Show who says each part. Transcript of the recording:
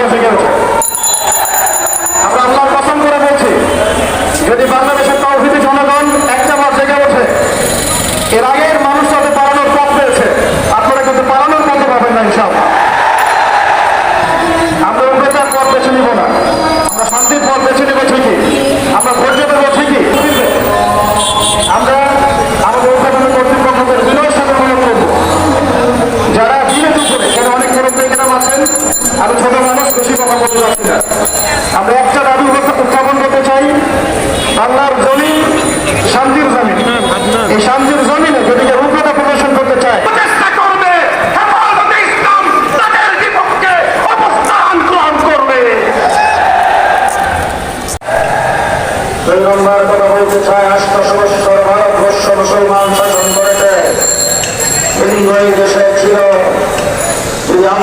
Speaker 1: Aracı gelecek. আমি ছোট মানুষ বেশি কথা বলতে পারছি না। আমরা একটা দাবি উত্থাপন করতে চাই। আল্লাহর জমিন শান্তির জমিন এই শান্তির জমিনে যদি উগ্রতা প্রদর্শন করতে চায় মুসলমান শাসন করেছে। এই দেশে ছিল।